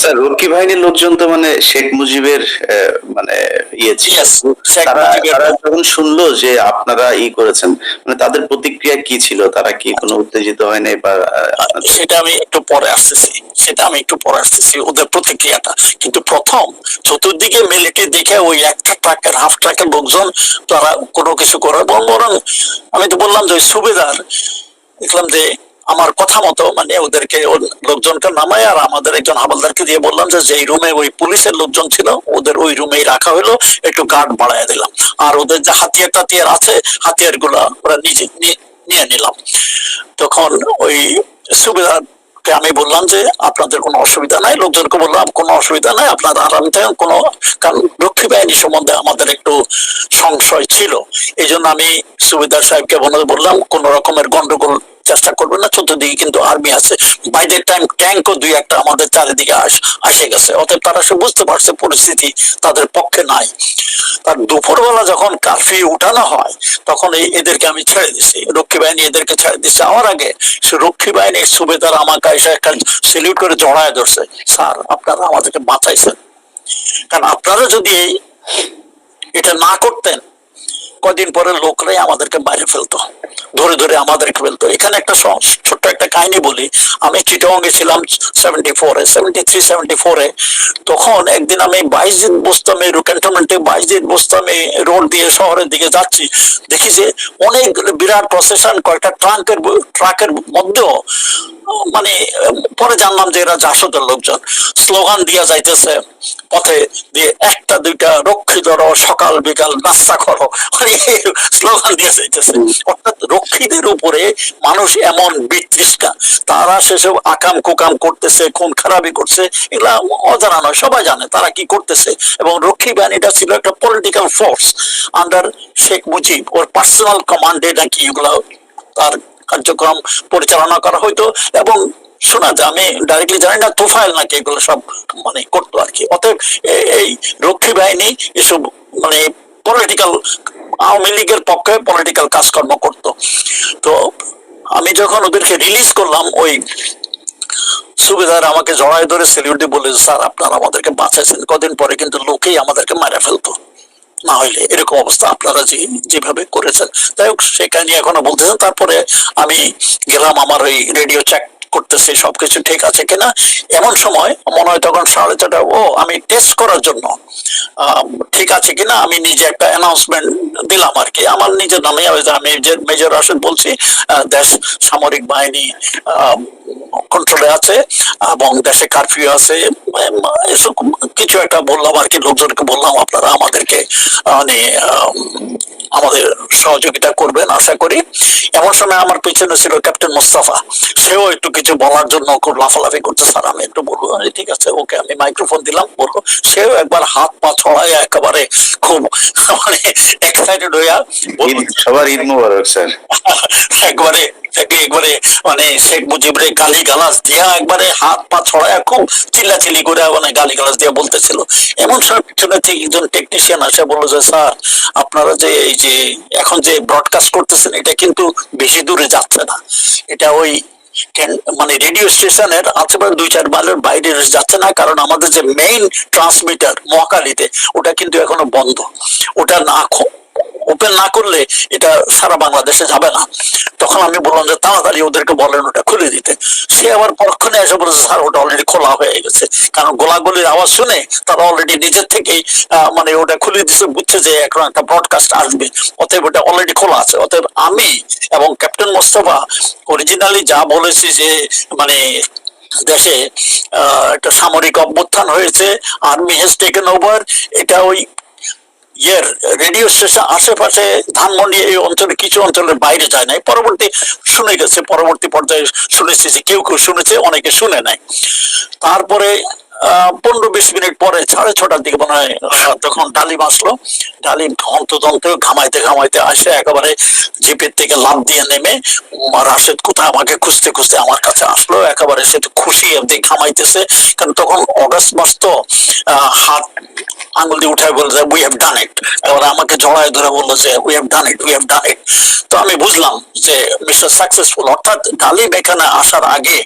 Sir বাহিনীর লোকজন তো মানে শেখ মুজিবের মানে ইয়ে ছিল। তারা যখন শুনলো যে আপনারা ই করেছেন মানে তাদের প্রতিক্রিয়া কি ছিল? তারা কি কোনো উত্তেজিত হয় নাই বা সেটা আমি একটু পরে আসতেছি। সেটা আমি একটু পরে আসতেছি ওদের প্রতিক্রিয়াটা। কিন্তু প্রথম চতুর্দিকে মেলেকে দেখে ওই একটা ট্রাকের হাফ ট্রাকের লোকজন তারা কোনো কিছু করে। বরং বরং আমি তো বললাম যে সুবেদার দেখলাম যে আমার কথা মতো মানে ওদেরকে লোকজনকে নামায়, আর আমাদের একজন হাবলদারকে দিয়ে বললাম যে, যেই রুমে ওই পুলিশের লোকজন ছিল, ওদের ওই রুমেই রাখা হলো, একটু গার্ড বাড়ায় দিলাম। আর ওদের যে হাতিয়ার টাতিয়ার আছে হাতিয়ারগুলা ওরা নিজে নিয়ে- নিলাম। তখন ওই সুবিধা আমি বললাম যে, আপনাদের কোনো অসুবিধা নাই, লোকজনকে বললাম, কোনো অসুবিধা নাই, আপনারা আরাম থাকেন কোনো, কারণ রক্ষী বাহিনী সম্বন্ধে আমাদের একটু সংশয় ছিল। এই আমি সুবিধা সাহেবকে বললাম, কোন রকমের গন্ডগোল চেষ্টা করবেন না, চতুর্দিকে কিন্তু আর্মি আছে। বাইদের টাইম ট্যাঙ্কও দুই একটা আমাদের চারিদিকে আস গেছে। অতএব তারা সে বুঝতে পারছে পরিস্থিতি তাদের পক্ষে নাই। তার দুপুরবেলা যখন কারফিউ উঠানো হয়, তখন এই এদেরকে আমি ছেড়ে দিছি। রক্ষী বাহিনী এদেরকে ছেড়ে দিচ্ছে আমার আগে সে রক্ষী বাহিনীর সুবেদার আমাকে এসে একটা সেলিউট করে জড়ায় ধরছে। স্যার, আপনারা আমাদেরকে বাঁচাইছেন। কারণ আপনারা যদি এটা না করতেন কদিন পরে লোকরাই আমাদেরকে বাইরে ফেলতো, ধরে ধরে আমাদেরকে ফেলতো। এখানে একটা ছোট্ট একটা কাহিনী বলি। আমি চিটং গেছিলাম সেভেন্টি ফোরে সেভেন্টি থ্রি সেভেন্টি ফোরে তখন একদিন আমি বাইশ দিন বসতাম ক্যান্টনমেন্টে বাইশ দিন বসতাম রোড দিয়ে শহরের দিকে যাচ্ছি। দেখি যে অনেক বিরাট প্রসেশন কয়েকটা ট্রাঙ্কের ট্রাকের মধ্যেও মানে পরে জানলাম যে এরা জাসদের লোকজন। স্লোগান দিয়া যাইতেছে পথে দিয়ে একটা, দুইটা রক্ষী ধরো, সকাল বিকাল নাস্তা করো স্লোগান দিয়ে যাইতেছে। অর্থাৎ রক্ষীদের উপরে মানুষ এমন বিতৃষ্ণা। তারা সেসব আকাম কুকাম করতেছে, খুন খারাপি করছে, এগুলা অজানা নয়, সবাই জানে তারা কি করতেছে। এবং রক্ষী বাহিনীটা ছিল একটা political force under Sheikh Mujib, ওর পার্সোনাল কমান্ডে নাকি এগুলা তার কার্যক্রম পরিচালনা করা হইতো। এবং শোনা আমি ডাইরেক্টলি জানি না তোফাইল নাকি এগুলো সব মানে করতো আর কি। অতএব এই রক্ষী বাহিনী এসব মানে পলিটিক্যাল আওয়ামী লীগের পক্ষে পলিটিক্যাল কাজকর্ম করতো। তো আমি যখন ওদেরকে রিলিজ করলাম, ওই সুবিধার আমাকে জড়ায় ধরে সেলিউট দিয়ে বলে স্যার, আপনারা আমাদেরকে বাঁচাইছেন। কদিন পরে কিন্তু লোকেই আমাদেরকে মারা ফেলতো। না হইলে এরকম অবস্থা আপনারা যে, যেভাবে করেছেন। যাই হোক, সেখানে এখনও বলতেছেন। তারপরে আমি গেলাম আমার ওই রেডিও চেক করতেছি, সবকিছু ঠিক আছে কিনা? এমন সময় মনে হয় তখন সাড়ে চারটা ও, আমি টেস্ট করার জন্য ঠিক আছে কিনা? আমি নিজে একটা অ্যানাউন্সমেন্ট দিলাম আর কি আমার নিজের নামে, আমি মেজর রাশেদ বলছি দেশ সামরিক বাহিনী কন্ট্রোলে আছে এবং দেশে কারফিউ আছে। এসব কিছু একটা বললাম আর কি লোকজনকে বললাম আপনারা আমাদেরকে মানে আমাদের সহযোগিতা করবেন আশা করি। এমন সময় আমার পিছনে ছিল ক্যাপ্টেন মোস্তফা। সেও একটু কিছু বলার জন্য খুব লাফালাফি করতে স্যার আমি একটু বলব ঠিক আছে ওকে আমি মাইক্রোফোন দিলাম বলব সেও একবার হাত পা ছড়ায় একেবারে খুব মানে এক্সাইটেড হইয়া সবার ঈদ মুবারক স্যার। একবারে একবারে মানে শেখ মুজিবরে গালি গালাজ দিয়া একবারে হাত পা ছড়ায় খুব চিল্লাচিল্লি করে মানে গালি গালাজ দিয়া বলতেছিল। এমন সময় পিছনে থেকে একজন টেকনিশিয়ান আসে, বলল যে, স্যার, আপনারা যে এই যে এখন যে ব্রডকাস্ট করতেছেন, এটা কিন্তু বেশি দূরে যাচ্ছে না। এটা ওই মানে রেডিও স্টেশনের আশেপাশে দুই চার মাইলের বাইরে যাচ্ছে না, কারণ আমাদের যে মেইন ট্রান্সমিটার মহাকালীতে ওটা কিন্তু এখনও বন্ধ। ওটা না ওপেন না করলে এটা সারা বাংলাদেশে যাবে না। তখন আমি বললাম যে তাড়াতাড়ি ওদেরকে বলেন ওটা খুলে দিতে। সে আবার পরক্ষণে এসে বলেছে, স্যার, ওটা অলরেডি খোলা হয়ে গেছে। কারণ গোলাগুলির আওয়াজ শুনে তারা অলরেডি নিজের থেকেই মানে ওটা খুলে দিচ্ছে বুঝছে যে এখন একটা ব্রডকাস্ট আসবে। অতএব ওটা অলরেডি খোলা আছে। অতএব আমি এবং ক্যাপ্টেন মোস্তফা অরিজিনালি যা বলেছি যে মানে দেশে একটা সামরিক অভ্যুত্থান হয়েছে আর্মি হ্যাজ টেকেন ওভার এটা ওই ইয়ের রেডিও স্টেশন আশেপাশে ধানমন্ডি এই অঞ্চলে কিছু অঞ্চলের বাইরে যায় নাই। পরবর্তী শুনে গেছে, পরবর্তী পর্যায়ে শুনেছি যে কেউ কেউ শুনেছে, অনেকে শুনে নাই। তারপরে পনেরো বিশ মিনিট পরে সাড়ে ছটার দিকে মনে হয় তখন ডালিম আসলো। ডালিম হন্তদন্ত ঘামাইতে ঘামাইতে আসে, একেবারে জিপের থেকে লাভ দিয়ে নেমে রাশেদ, কোথায় আমাকে খুঁজতে খুঁজতে আমার কাছে আসলো? একেবারে সে তো খুশি দিয়ে ঘামাইতেছে। কারণ তখন অগাস্ট মাস তো হাত আঙুল দিয়ে উঠায় বলছে উই হ্যাভ ডান ইট এবার আমাকে জড়ায় ধরে বলল যে we have done it we have done it তো আমি বুঝলাম যে মিস্টার সাকসেসফুল অর্থাৎ ডালিম এখানে আসার আগে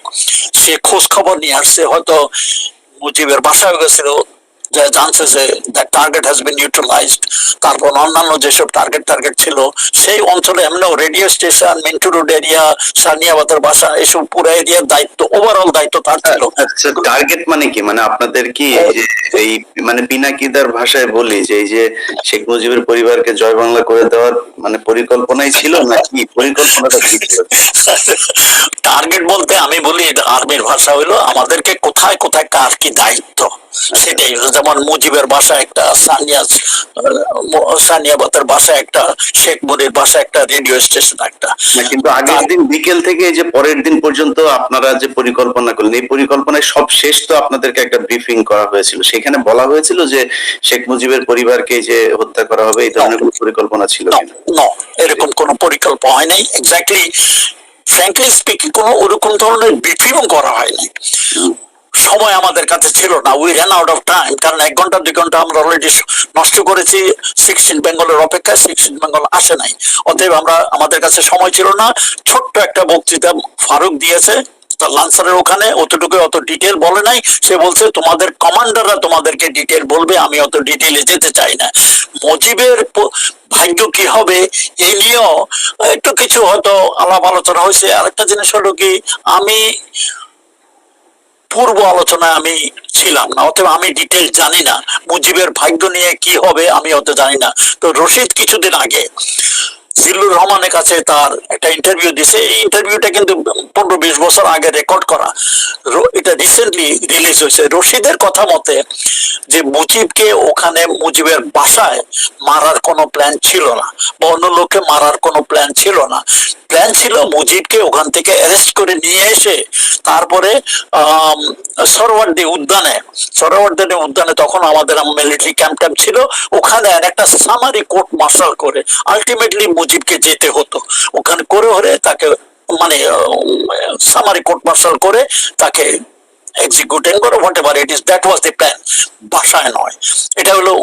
সে খোঁজ খবর নিয়ে আসছে, হয়তো মুজিবের বাসায় গেছিল, যে জানছে যে the target has been neutralised তারপর অন্যান্য যেসব টার্গেট টার্গেট ছিল, সেই অঞ্চলে এমনিও radio station Mintu road area সানিয়াবাদের বাসা, এসব পুরো এরিয়ার দায়িত্ব ওভারঅল দায়িত্ব তার ছিল। আচ্ছা টার্গেট মানে কি? মানে আপনাদের কি এই মানে বিনা পিনাকিদার ভাষায় বলি যে, এই যে শেখ মুজিবের পরিবারকে জয় বাংলা করে দেওয়ার মানে পরিকল্পনাই ছিল নাকি পরিকল্পনাটা কি ছিল? টার্গেট বলতে আমি বলি এটা আর্মির ভাষা হইল আমাদেরকে কোথায় কোথায় কার কি দায়িত্ব? সেটাই। যেমন মুজিবের বাসা একটা সানিয়া সানিয়াবাতের বাসা একটা শেখ মুনির বাসা একটা রেডিও স্টেশন একটা। কিন্তু আগের দিন বিকেল থেকে যে পরের দিন পর্যন্ত আপনারা যে পরিকল্পনা করলেন এই পরিকল্পনায় সব শেষ তো আপনাদেরকে একটা ব্রিফিং করা হয়েছিল। সেখানে বলা হয়েছিল যে শেখ মুজিবের পরিবারকে যে হত্যা করা হবে এই ধরনের কোনো পরিকল্পনা ছিল no, এরকম কোনো পরিকল্পনা হয় নাই। এক্স্যাক্টলি ফ্র্যাঙ্কলি স্পিকিং কোনো ওরকম ধরনের ব্রিফিংও করা হয়নি। সময় আমাদের কাছে ছিল না। We run out of time কারণ এক ঘণ্টা, দুই ঘণ্টা আমরা অলরেডি নষ্ট করেছি। সিক্সটিন বেঙ্গলের অপেক্ষায় সিক্সটিন বেঙ্গল আসে নাই। অতএব আমরা, আমাদের কাছে সময় ছিল না। ছোট্ট একটা বক্তৃতা ফারুক দিয়েছে। তার লান্সারের ওখানে অতটুকু অত ডিটেল বলে নাই। সে বলছে, তোমাদের কমান্ডাররা তোমাদেরকে ডিটেল বলবে, আমি অত ডিটেলে যেতে চাই না। মুজিবের ভাগ্য কি হবে এই নিয়েও একটু কিছু হয়তো আলাপ আলোচনা হয়েছে। আরেকটা জিনিস হলো কি, আমি পূর্ব আলোচনায় আমি ছিলাম না, অতএব আমি ডিটেল জানি না। মুজিবের ভাগ্য নিয়ে কি হবে আমি অত জানি না। তো রশিদ কিছুদিন আগে জিল্লুর রহমানের কাছে তার একটা ইন্টারভিউ দিছে। এই ইন্টারভিউটা কিন্তু পনেরো বিশ বছর আগে রেকর্ড করা। এটা রিসেন্টলি রিলিজ হয়েছে। রশিদের কথা মতে, যে মুজিবকে ওখানে মুজিবের বাসায় মারার কোনো প্ল্যান ছিল না, বা অন্য লোককে মারার কোনো প্ল্যান ছিল না। প্ল্যান ছিল মুজিবকে ওখান থেকে অ্যারেস্ট করে নিয়ে এসে তারপরে সরোয়ার্দী উদ্যানে সরোয়ার্দী উদ্যানে তখন আমাদের মিলিটারি ক্যাম্প ট্যাম্প ছিল। ওখানে একটা সামারি কোর্ট মার্শাল করে আলটিমেটলি মুজিবকে যেতে হতো। ওখানে করে হলে তাকে মানে সামারি কোর্ট মার্শাল করে তাকে এক্সিকিউটিং করে whatever it is that was the plan বাসায় নয়। এটা হলো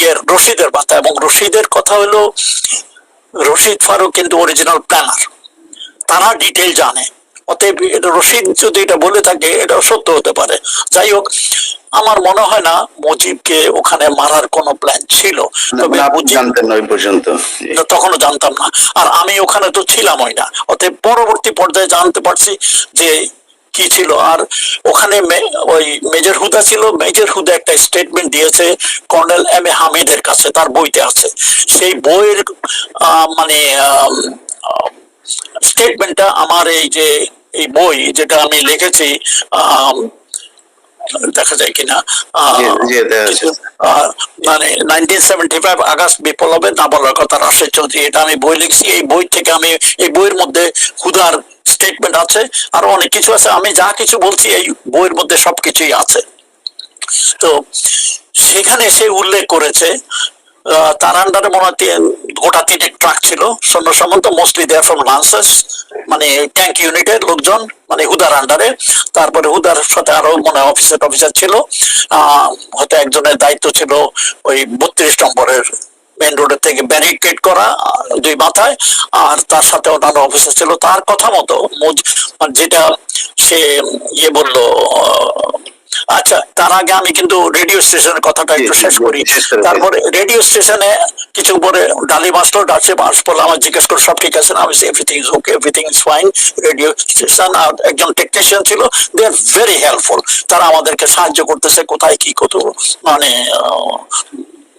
ইয়ের রশিদের কথা এবং রশিদের কথা হলো রশিদ ফারুক কিন্তু অরিজিনাল প্ল্যানার তারা ডিটেল জানে। অতএব এটা রশিদ যদি এটা বলে থাকে, এটা সত্য হতে পারে। যাই হোক আমার মনে হয় না মুজিবকে ওখানে মারার কোনো প্ল্যান ছিল। তবে জানতেন না পর্যন্ত। তখনও জানতাম না। আর আমি ওখানে তো ছিলামই না। অতএব পরবর্তী পর্যায়ে জানতে পারছি যে কি ছিল। আর ওখানে ওই মেজর হুদা ছিল। মেজর হুদা একটা স্টেটমেন্ট দিয়েছে কর্নেল এম এ হামিদের কাছে তার বইতে আছে। সেই বইয়ের আহ, মানে স্টেটমেন্টটা আমার এই যে এই বই যেটা আমি লিখেছি আম, দেখা যায় কিনা মানে নাইনটিন সেভেন্টি ফাইভ আগস্ট বিপ্লবে না বলার কথা রাশেদ চৌধুরী এটা আমি বই লিখছি এই বই থেকে আমি এই বইয়ের মধ্যে হুদার স্টেটমেন্ট আছে আর অনেক কিছু আছে আমি যা কিছু বলছি এই বইয়ের মধ্যে সবকিছুই আছে। তো সেখানে সে উল্লেখ করেছে তার আন্ডারে মনে হয় গোটা তিনেক ট্রাক ছিল। সৈন্য সামন্ত মোস্টলি দেয়ার ফ্রম লান্সেস মানে ট্যাঙ্ক ইউনিটের লোকজন মানে হুদার আন্ডারে তারপরে হুদার সাথে আরও মনে হয় অফিসার অফিসার ছিল। হয়তো একজনের দায়িত্ব ছিল ওই বত্রিশ নম্বরের মেন রোডের থেকে ব্যারিকেড করা দুই মাথায়, আর তার সাথে অন্যান্য অফিসার ছিল। তার কথা মতো মানে যেটা সে ইয়ে বলল আচ্ছা তার আগে আমি কিন্তু রেডিও স্টেশনের কথাটা একটু শেষ করি। তারপরে রেডিও স্টেশনে কিছু পরে ডালি মাস্টার ডাকছে মাস পরে আমার জিজ্ঞেস করে সব ঠিক আছে না? আমি everything is okay everything is fine radio station আর একজন টেকনিশিয়ান ছিল দে আর ভেরি হেল্পফুল তারা আমাদেরকে সাহায্য করতেছে কোথায় কি কত মানে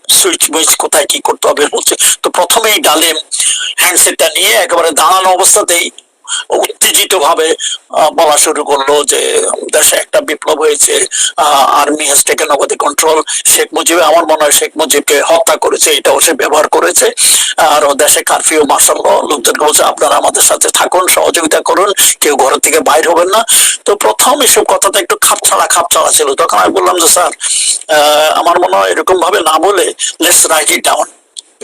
সুইচ মুইচ কোথায় কি করতে হবে? বলছে তো প্রথমেই ডালিম হ্যান্ডসেটটা নিয়ে একেবারে দাঁড়ানো অবস্থাতেই উত্তেজিত ভাবে বলা শুরু করল যে, দেশে একটা বিপ্লব হয়েছে army has taken over the control Sheikh Mujib, আমার মনে হয় শেখ মুজিবকে হত্যা করেছে, এটাও সে ব্যবহার করেছে। আর দেশে কারফিউ মার্শাল লোকজনকে বলছে, আপনারা আমাদের সাথে থাকুন, সহযোগিতা করুন, কেউ ঘর থেকে বাইর হবেন না। তো প্রথম এসব কথাটা একটু খাপ ছাড়া খাপ ছাড়া ছিল। তখন আমি বললাম যে, স্যার আমার মনে হয় এরকম ভাবে না বলে let's write it down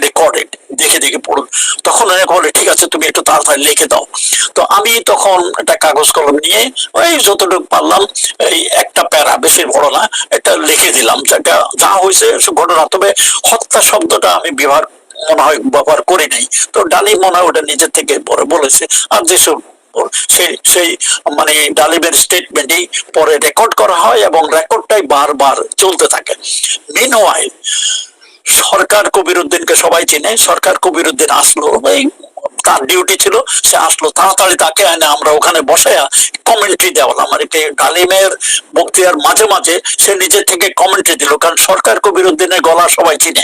recorded দেখে দেখে পড়ুন। তখন উনি বলে, ঠিক আছে, তুমি একটু তাড়াতাড়ি লিখে দাও। তো আমি তখন একটা কাগজ কলম নিয়ে ওই যতটুকু পারলাম, এই একটা প্যারা, বেশি বড় না, একটা লিখে দিলাম। যেটা যা হয়েছে ঘটনা। তবে হত্যা শব্দটা আমি ব্যবহার, মনে হয় ব্যবহার করি নাই। তো ডালি মনে হয় ওটা নিজের থেকে বলেছে। আর যেসব, সেই সেই মানে ডালিমের স্টেটমেন্টই পরে রেকর্ড করা হয় এবং রেকর্ডটাই বারবার চলতে থাকে। মেন সরকার কবিরুদ্দিনকে সবাই চেনে। সরকার কবিরুদ্দিন আসলো, এই তার ডিউটি ছিল, সে আসলো, তাড়াতাড়ি তাকে এনে আমরা ওখানে বসায়া কমেন্ট্রি দেওয়ালাম আর কি ডালিমের বক্তিয়ার মাঝে মাঝে সে নিজের থেকে কমেন্ট্রি দিল, কারণ সরকার কবিরুদ্দিনের গলা সবাই চিনে।